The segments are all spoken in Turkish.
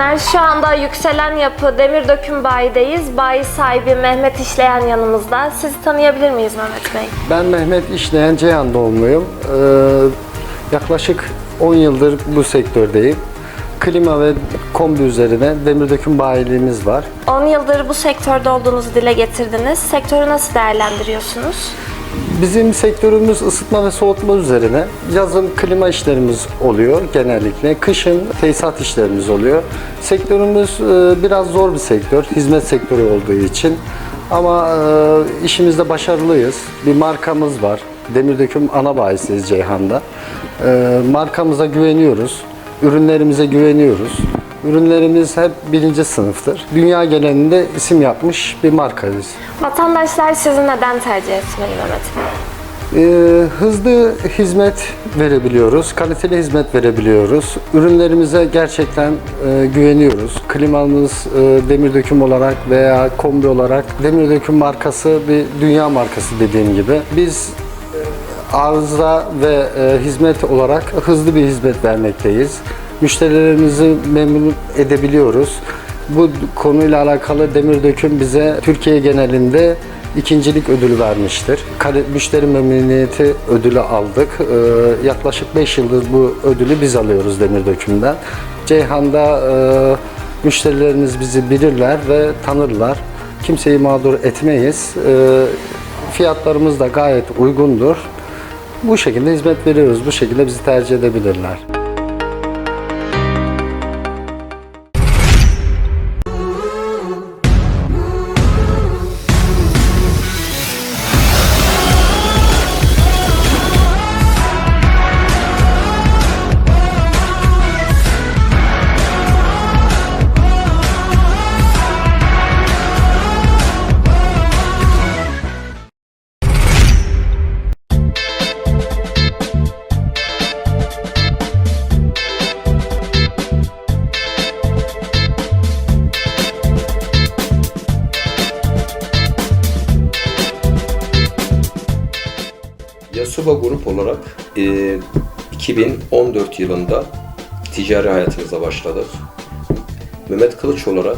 izleyenler. Şu anda yükselen yapı Demir Döküm Bayi'deyiz. Bayi sahibi Mehmet İşleyen yanımızda. Sizi tanıyabilir miyiz Mehmet Bey? Ben Mehmet İşleyen Ceyhan doğumluyum. Ee, yaklaşık 10 yıldır bu sektördeyim. Klima ve kombi üzerine demir döküm bayiliğimiz var. 10 yıldır bu sektörde olduğunuzu dile getirdiniz. Sektörü nasıl değerlendiriyorsunuz? Bizim sektörümüz ısıtma ve soğutma üzerine. Yazın klima işlerimiz oluyor genellikle. Kışın tesisat işlerimiz oluyor. Sektörümüz e, biraz zor bir sektör. Hizmet sektörü olduğu için. Ama e, işimizde başarılıyız. Bir markamız var. Demir Döküm ana bayisiyiz Ceyhan'da. E, Markamıza güveniyoruz. Ürünlerimize güveniyoruz. Ürünlerimiz hep birinci sınıftır. Dünya genelinde isim yapmış bir markayız. Vatandaşlar sizi neden tercih etmeli Mehmet Bey? Ee, hızlı hizmet verebiliyoruz, kaliteli hizmet verebiliyoruz. Ürünlerimize gerçekten e, güveniyoruz. Klimamız e, demir döküm olarak veya kombi olarak demir döküm markası bir dünya markası dediğim gibi. Biz e, arıza ve e, hizmet olarak hızlı bir hizmet vermekteyiz. Müşterilerimizi memnun edebiliyoruz. Bu konuyla alakalı Demir Döküm bize Türkiye genelinde ikincilik ödülü vermiştir. Kale- Müşteri memnuniyeti ödülü aldık. Ee, yaklaşık 5 yıldır bu ödülü biz alıyoruz Demir Döküm'den. Ceyhan'da e, müşterilerimiz bizi bilirler ve tanırlar. Kimseyi mağdur etmeyiz. Ee, fiyatlarımız da gayet uygundur. Bu şekilde hizmet veriyoruz. Bu şekilde bizi tercih edebilirler. Yasuba Grup olarak e, 2014 yılında ticari hayatımıza başladık. Mehmet Kılıç olarak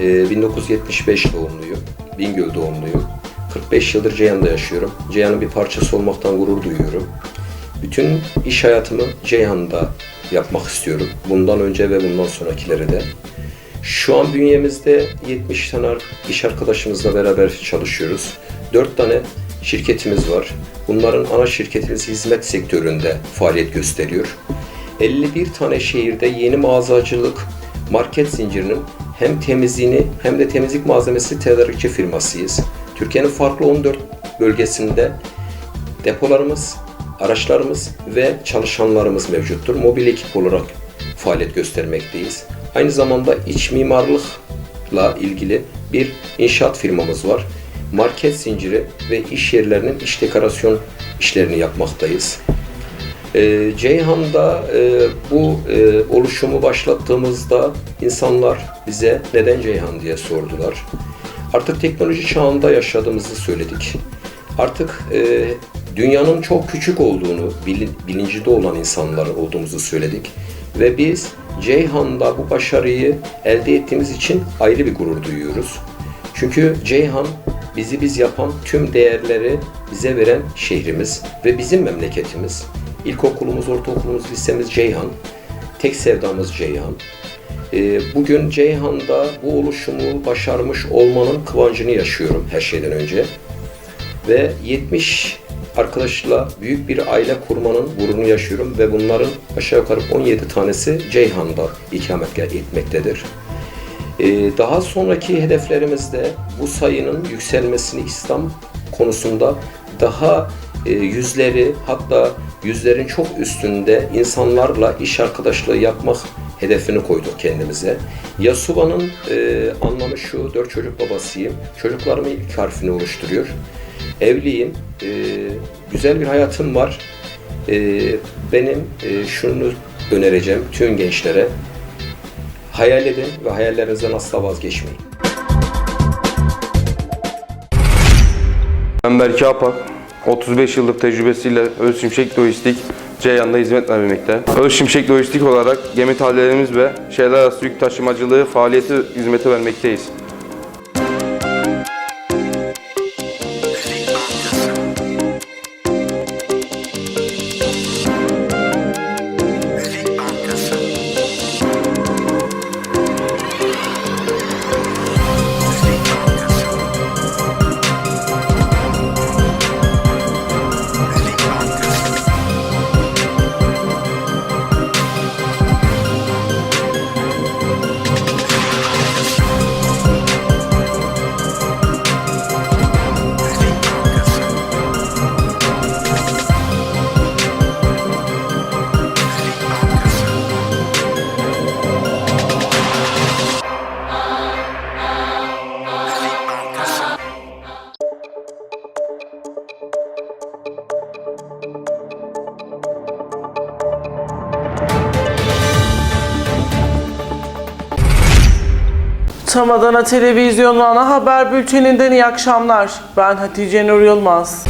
e, 1975 doğumluyum. Bingöl doğumluyum. 45 yıldır Ceyhan'da yaşıyorum. Ceyhan'ın bir parçası olmaktan gurur duyuyorum. Bütün iş hayatımı Ceyhan'da yapmak istiyorum. Bundan önce ve bundan sonrakileri de. Şu an bünyemizde 70 tane iş arkadaşımızla beraber çalışıyoruz. 4 tane şirketimiz var. Bunların ana şirketimiz hizmet sektöründe faaliyet gösteriyor. 51 tane şehirde yeni mağazacılık market zincirinin hem temizliğini hem de temizlik malzemesi tedarikçi firmasıyız. Türkiye'nin farklı 14 bölgesinde depolarımız, araçlarımız ve çalışanlarımız mevcuttur. Mobil ekip olarak faaliyet göstermekteyiz. Aynı zamanda iç mimarlıkla ilgili bir inşaat firmamız var. Market zinciri ve iş yerlerinin iç dekorasyon işlerini yapmaktayız. Ee, Ceyhan'da e, bu e, oluşumu başlattığımızda insanlar bize neden Ceyhan diye sordular. Artık teknoloji çağında yaşadığımızı söyledik. Artık e, dünyanın çok küçük olduğunu bilin, bilincinde olan insanlar olduğumuzu söyledik. Ve biz Ceyhan'da bu başarıyı elde ettiğimiz için ayrı bir gurur duyuyoruz. Çünkü Ceyhan bizi biz yapan tüm değerleri bize veren şehrimiz ve bizim memleketimiz. İlkokulumuz, ortaokulumuz, lisemiz Ceyhan. Tek sevdamız Ceyhan. Ee, Bugün Ceyhan'da bu oluşumu başarmış olmanın kıvancını yaşıyorum her şeyden önce. Ve 70 arkadaşla büyük bir aile kurmanın gururunu yaşıyorum ve bunların aşağı yukarı 17 tanesi Ceyhan'da ikamet etmektedir. Ee, Daha sonraki hedeflerimizde bu sayının yükselmesini İslam konusunda daha e, yüzleri hatta yüzlerin çok üstünde insanlarla iş arkadaşlığı yapmak hedefini koyduk kendimize. Yasuva'nın e, anlamı şu, dört çocuk babasıyım. Çocuklarımın ilk harfini oluşturuyor. Evliyim, e, güzel bir hayatım var. E, benim e, şunu önereceğim tüm gençlere. Hayal edin ve hayallerinizden asla vazgeçmeyin. Ben Berke Apak. 35 yıllık tecrübesiyle Öz Şimşek Lojistik Ceyhan'da hizmet vermekte. Öz Şimşek Lojistik olarak gemi tahliyelerimiz ve şehirler arası yük taşımacılığı faaliyeti hizmeti vermekteyiz. Tam Adana Televizyonu ana haber bülteninden iyi akşamlar. Ben Hatice Nur Yılmaz.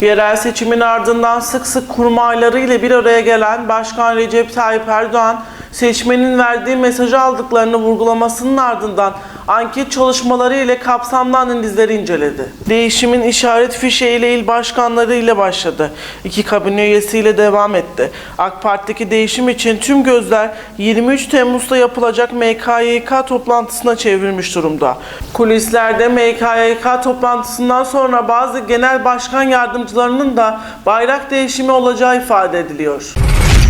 Yerel seçimin ardından sık sık kurmayları ile bir araya gelen Başkan Recep Tayyip Erdoğan, seçmenin verdiği mesajı aldıklarını vurgulamasının ardından anket çalışmaları ile kapsamlı analizleri inceledi. Değişimin işaret fişeği ile il başkanları ile başladı. İki kabine üyesiyle devam etti. AK Parti'deki değişim için tüm gözler 23 Temmuz'da yapılacak MKYK toplantısına çevrilmiş durumda. Kulislerde MKYK toplantısından sonra bazı genel başkan yardımcılarının da bayrak değişimi olacağı ifade ediliyor.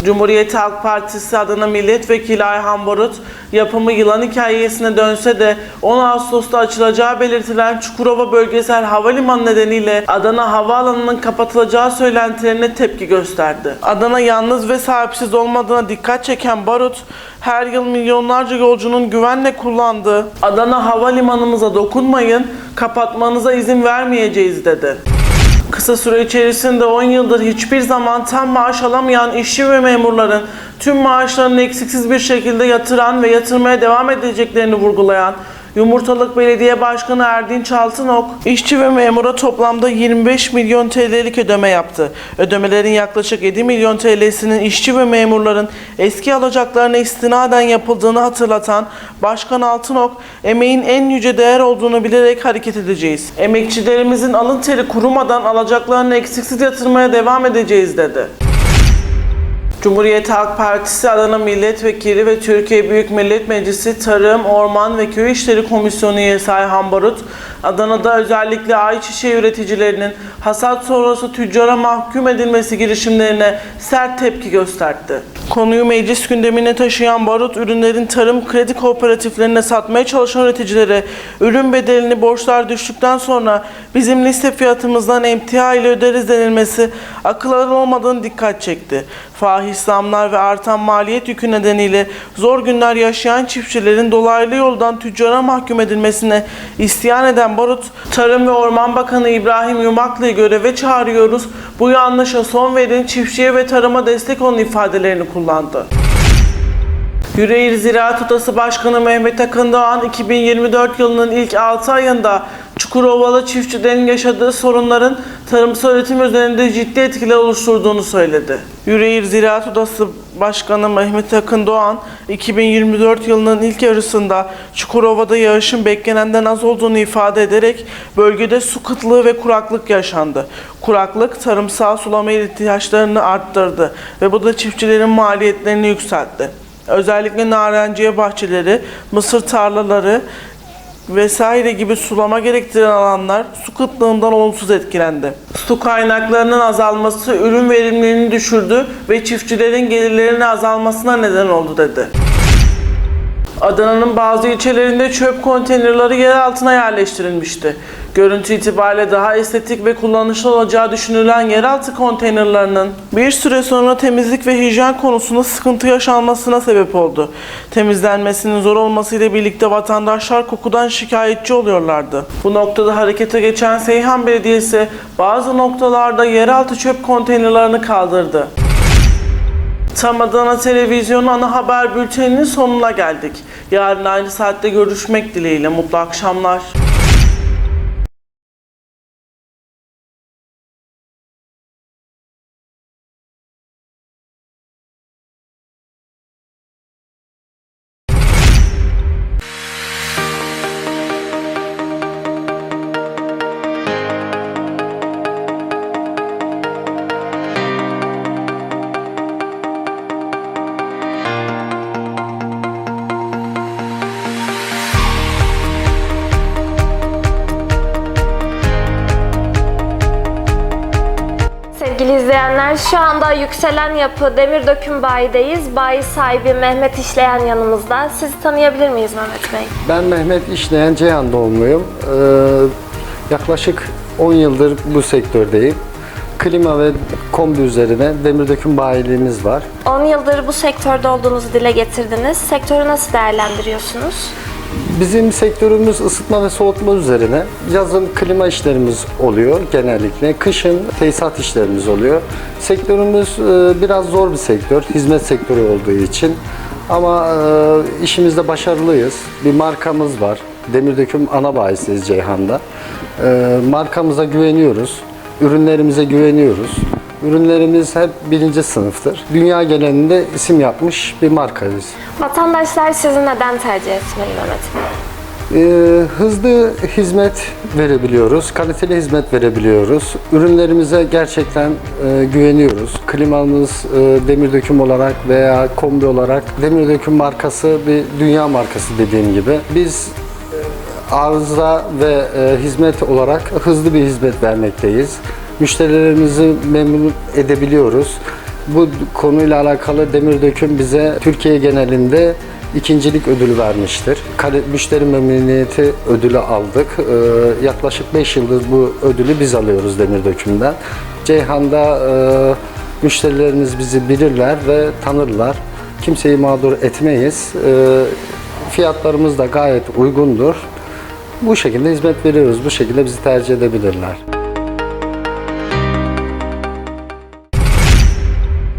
Cumhuriyet Halk Partisi Adana Milletvekili Ayhan Barut, yapımı yılan hikayesine dönse de 10 Ağustos'ta açılacağı belirtilen Çukurova Bölgesel Havalimanı nedeniyle Adana Havaalanı'nın kapatılacağı söylentilerine tepki gösterdi. Adana yalnız ve sahipsiz olmadığına dikkat çeken Barut, her yıl milyonlarca yolcunun güvenle kullandığı Adana Havalimanımıza dokunmayın, kapatmanıza izin vermeyeceğiz dedi. Kısa süre içerisinde 10 yıldır hiçbir zaman tam maaş alamayan işçi ve memurların tüm maaşlarını eksiksiz bir şekilde yatıran ve yatırmaya devam edeceklerini vurgulayan Yumurtalık Belediye Başkanı Erdinç Altınok, işçi ve memura toplamda 25 milyon TL'lik ödeme yaptı. Ödemelerin yaklaşık 7 milyon TL'sinin işçi ve memurların eski alacaklarına istinaden yapıldığını hatırlatan Başkan Altınok, emeğin en yüce değer olduğunu bilerek hareket edeceğiz. Emekçilerimizin alın teri kurumadan alacaklarını eksiksiz yatırmaya devam edeceğiz dedi. Cumhuriyet Halk Partisi Adana Milletvekili ve Türkiye Büyük Millet Meclisi Tarım, Orman ve Köy İşleri Komisyonu üyesi Ayhan Barut, Adana'da özellikle ayçiçeği üreticilerinin hasat sonrası tüccara mahkum edilmesi girişimlerine sert tepki gösterdi. Konuyu meclis gündemine taşıyan Barut, ürünlerin tarım kredi kooperatiflerine satmaya çalışan üreticilere ürün bedelini borçlar düştükten sonra bizim liste fiyatımızdan emtia ile öderiz denilmesi akıl alır olmadığını dikkat çekti. Fahiş zamlar ve artan maliyet yükü nedeniyle zor günler yaşayan çiftçilerin dolaylı yoldan tüccara mahkum edilmesine isyan eden Barut, Tarım ve Orman Bakanı İbrahim Yumaklı'yı göreve çağırıyoruz. Bu yanlışa son verin, çiftçiye ve tarıma destek olun ifadelerini kullandı. Yüreğir Ziraat Odası Başkanı Mehmet Akın Doğan 2024 yılının ilk 6 ayında Çukurovalı çiftçilerin yaşadığı sorunların tarımsal üretim üzerinde ciddi etkiler oluşturduğunu söyledi. Yüreğir Ziraat Odası Başkanı Mehmet Akın Doğan 2024 yılının ilk yarısında Çukurova'da yağışın beklenenden az olduğunu ifade ederek bölgede su kıtlığı ve kuraklık yaşandı. Kuraklık tarımsal sulama ihtiyaçlarını arttırdı ve bu da çiftçilerin maliyetlerini yükseltti. Özellikle narenciye bahçeleri, mısır tarlaları vesaire gibi sulama gerektiren alanlar su kıtlığından olumsuz etkilendi. Su kaynaklarının azalması ürün verimliliğini düşürdü ve çiftçilerin gelirlerinin azalmasına neden oldu dedi. Adana'nın bazı ilçelerinde çöp konteynerleri yer altına yerleştirilmişti. Görüntü itibariyle daha estetik ve kullanışlı olacağı düşünülen yeraltı konteynerlarının bir süre sonra temizlik ve hijyen konusunda sıkıntı yaşanmasına sebep oldu. Temizlenmesinin zor olmasıyla birlikte vatandaşlar kokudan şikayetçi oluyorlardı. Bu noktada harekete geçen Seyhan Belediyesi bazı noktalarda yeraltı çöp konteynerlerini kaldırdı. Tam Adana Televizyonu ana haber bülteninin sonuna geldik. Yarın aynı saatte görüşmek dileğiyle. Mutlu akşamlar. İzleyenler. Şu anda Yükselen Yapı Demir Döküm Bayi'deyiz. Bayi sahibi Mehmet İşleyen yanımızda. Sizi tanıyabilir miyiz Mehmet Bey? Ben Mehmet İşleyen Ceyhan doğumluyum. Ee, yaklaşık 10 yıldır bu sektördeyim. Klima ve kombi üzerine demir döküm bayiliğimiz var. 10 yıldır bu sektörde olduğunuzu dile getirdiniz. Sektörü nasıl değerlendiriyorsunuz? Bizim sektörümüz ısıtma ve soğutma üzerine. Yazın klima işlerimiz oluyor genellikle. Kışın tesisat işlerimiz oluyor. Sektörümüz e, biraz zor bir sektör, hizmet sektörü olduğu için. Ama e, işimizde başarılıyız. Bir markamız var. Demir Döküm ana bayisiyiz Ceyhan'da. E, Markamıza güveniyoruz. Ürünlerimize güveniyoruz. Ürünlerimiz hep birinci sınıftır. Dünya genelinde isim yapmış bir markayız. Vatandaşlar sizi neden tercih etmeli Mehmet Bey? Ee, hızlı hizmet verebiliyoruz, kaliteli hizmet verebiliyoruz. Ürünlerimize gerçekten e, güveniyoruz. Klimamız e, demir döküm olarak veya kombi olarak demir döküm markası bir dünya markası dediğim gibi. Biz e, arıza ve hizmet olarak hızlı bir hizmet vermekteyiz. Müşterilerimizi memnun edebiliyoruz. Bu konuyla alakalı Demir Döküm bize Türkiye genelinde ikincilik ödülü vermiştir. Müşteri memnuniyeti ödülü aldık. Ee, yaklaşık 5 yıldır bu ödülü biz alıyoruz Demir Döküm'den. Ceyhan'da e, müşterilerimiz bizi bilirler ve tanırlar. Kimseyi mağdur etmeyiz. Ee, fiyatlarımız da gayet uygundur. Bu şekilde hizmet veriyoruz. Bu şekilde bizi tercih edebilirler.